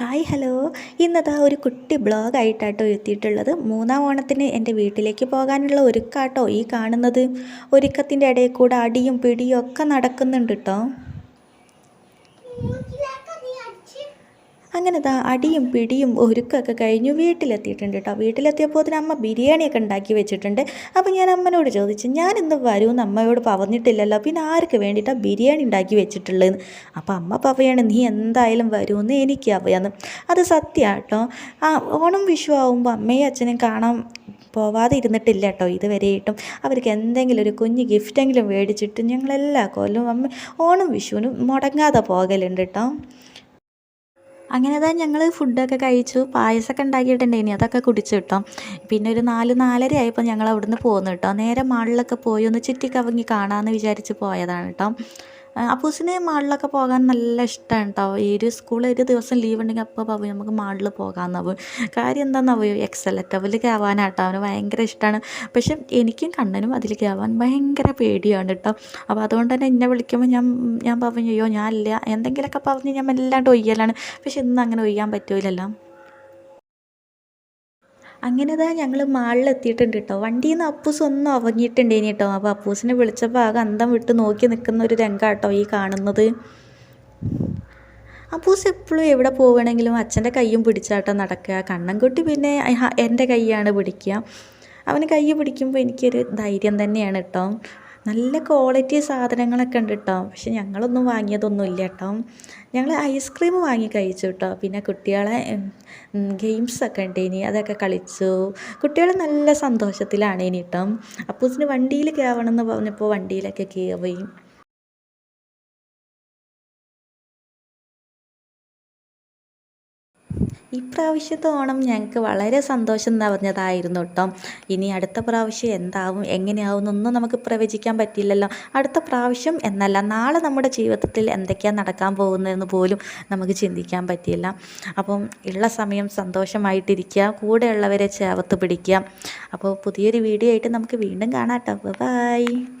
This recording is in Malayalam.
Hi hello. ഇന്നതാ ഒരു കുട്ടി ബ്ലോഗായിട്ടാട്ടോ എത്തിയിട്ടുള്ളത്. മൂന്നാം ഓണത്തിന് എന്റെ വീട്ടിലേക്ക് പോകാനുള്ള ഒരുക്കാട്ടോ ഈ കാണുന്നത്. ഒരുക്കത്തിന്റെ ഇടയിൽ കൂടെ അടിയും പിടിയും ഒക്കെ നടക്കുന്നുണ്ട് കേട്ടോ അങ്ങനെ ദാ അടിയും പിടിയും ഒരുക്കൊക്കെ കഴിഞ്ഞു വീട്ടിലെത്തിയിട്ടുണ്ട് കേട്ടോ. വീട്ടിലെത്തിയപ്പോൾ അതിന് അമ്മ ബിരിയാണിയൊക്കെ ഉണ്ടാക്കി വെച്ചിട്ടുണ്ട്. അപ്പോൾ ഞാൻ അമ്മനോട് ചോദിച്ചു ഞാൻ ഇന്ന് വരുമെന്ന് അമ്മയോട് പറഞ്ഞിട്ടില്ലല്ലോ. പിന്നെ ആർക്ക് വേണ്ടിയിട്ടാണ് ബിരിയാണി ഉണ്ടാക്കി വെച്ചിട്ടുള്ളതെന്ന് അപ്പോൾ അമ്മ പറയാണ് നീ എന്തായാലും വരുമെന്ന് എനിക്ക് അറിയാമെന്ന് അത് സത്യമാണ് കേട്ടോ. ആ ഓണം വിഷു ആവുമ്പോൾ അമ്മയും അച്ഛനും കാണാൻ പോവാതെ ഇരുന്നിട്ടില്ല കേട്ടോ ഇതുവരെയായിട്ടും. അവർക്ക് എന്തെങ്കിലും ഒരു കുഞ്ഞ് ഗിഫ്റ്റെങ്കിലും മേടിച്ചിട്ട് ഞങ്ങളെല്ലാ കൊല്ലവും അമ്മ ഓണം വിഷുവിനും മുടങ്ങാതെ പോകലുണ്ട് കേട്ടോ. അങ്ങനെ തന്നെ ഞങ്ങൾ ഫുഡൊക്കെ കഴിച്ചു. പായസമൊക്കെ ഉണ്ടാക്കിയിട്ടുണ്ടായിനി അതൊക്കെ കുടിച്ചു കേട്ടോ. പിന്നെ ഒരു നാല് നാലര ആയപ്പോൾ ഞങ്ങൾ അവിടുന്ന് പോന്നു കേട്ടോ. നേരെ മാളിലൊക്കെ പോയി ഒന്ന് ചുറ്റിക്കവങ്ങി കാണാമെന്ന് വിചാരിച്ച് പോയതാണ് കേട്ടോ. അപ്പൂസിന് മാളിലൊക്കെ പോകാൻ നല്ല ഇഷ്ടമാണ് കേട്ടോ ഈ ഒരു സ്കൂളിൽ ഒരു ദിവസം ലീവ് ഉണ്ടെങ്കിൽ അപ്പോൾ പറയും നമുക്ക് മാളിൽ പോകാമെന്നാവും കാര്യം എന്താണെന്നാവും എക്സൽ അവൽ കയറാനാട്ടോ അവന് ഭയങ്കര ഇഷ്ടമാണ് പക്ഷെ എനിക്കും കണ്ണനും അതിൽ കേവാൻ ഭയങ്കര പേടിയാണ് കേട്ടോ അപ്പോൾ അതുകൊണ്ട് തന്നെ എന്നെ വിളിക്കുമ്പോൾ ഞാൻ ഞാൻ പറഞ്ഞു അയ്യോ ഞാനില്ല എന്തെങ്കിലുമൊക്കെ പറഞ്ഞ് ഞാൻ എല്ലാണ്ട് ഒയ്യലാണ്. പക്ഷെ ഇന്ന് അങ്ങനെ ഒയ്യാൻ പറ്റൂലല്ലോ. അങ്ങനെ ഇതാ ഞങ്ങൾ മാളിലെത്തിയിട്ടുണ്ട് കേട്ടോ വണ്ടിയിൽ നിന്ന് അപ്പൂസ് ഒന്നും ഉറങ്ങിയിട്ടുണ്ടേനി കേട്ടോ അപ്പോൾ അപ്പൂസിനെ വിളിച്ചപ്പോൾ ആകെ അന്തം വിട്ട് നോക്കി നിൽക്കുന്ന ഒരു രംഗം കേട്ടോ ഈ കാണുന്നത്. അപ്പൂസ് എപ്പോഴും എവിടെ പോവുകയാണെങ്കിലും അച്ഛന്റെ കയ്യും പിടിച്ചാട്ടോ നടക്കുക. കണ്ണൻകുട്ടി പിന്നെ എന്റെ കൈയാണ് പിടിക്കുക. അവന് കൈ പിടിക്കുമ്പോൾ എനിക്കൊരു ധൈര്യം തന്നെയാണ് കേട്ടോ നല്ല ക്വാളിറ്റി സാധനങ്ങളൊക്കെ ഉണ്ട് കേട്ടോ പക്ഷെ ഞങ്ങളൊന്നും വാങ്ങിയതൊന്നും ഇല്ല കേട്ടോ ഞങ്ങൾ ഐസ്ക്രീം വാങ്ങി കഴിച്ചു കേട്ടോ പിന്നെ കുട്ടികളെ ഗെയിംസൊക്കെ ഉണ്ട് ഇനി അതൊക്കെ കളിച്ചു. കുട്ടികൾ നല്ല സന്തോഷത്തിലാണ് ഇനി കേട്ടോ അപ്പൂസിന് വണ്ടിയിൽ കയറണം എന്ന് പറഞ്ഞപ്പോൾ വണ്ടിയിലൊക്കെ കയറി ഇപ്രാവശ്യത്തെ ഓണം ഞങ്ങൾക്ക് വളരെ സന്തോഷം നിറഞ്ഞതായിരുന്നു കേട്ടോ. ഇനി അടുത്ത പ്രാവശ്യം എന്താവും എങ്ങനെയാവും എന്നൊന്നും നമുക്ക് പ്രവചിക്കാൻ പറ്റില്ലല്ലോ അടുത്ത പ്രാവശ്യം എന്നല്ല നാളെ നമ്മുടെ ജീവിതത്തിൽ എന്തൊക്കെയാണ് നടക്കാൻ പോകുന്നതെന്ന് പോലും നമുക്ക് ചിന്തിക്കാൻ പറ്റില്ല അപ്പം ഉള്ള സമയം സന്തോഷമായിട്ടിരിക്കുക കൂടെയുള്ളവരെ ചേർത്ത് പിടിക്കുക. അപ്പോൾ പുതിയൊരു വീഡിയോ ആയിട്ട് നമുക്ക് വീണ്ടും കാണാം കേട്ടോ. ബൈ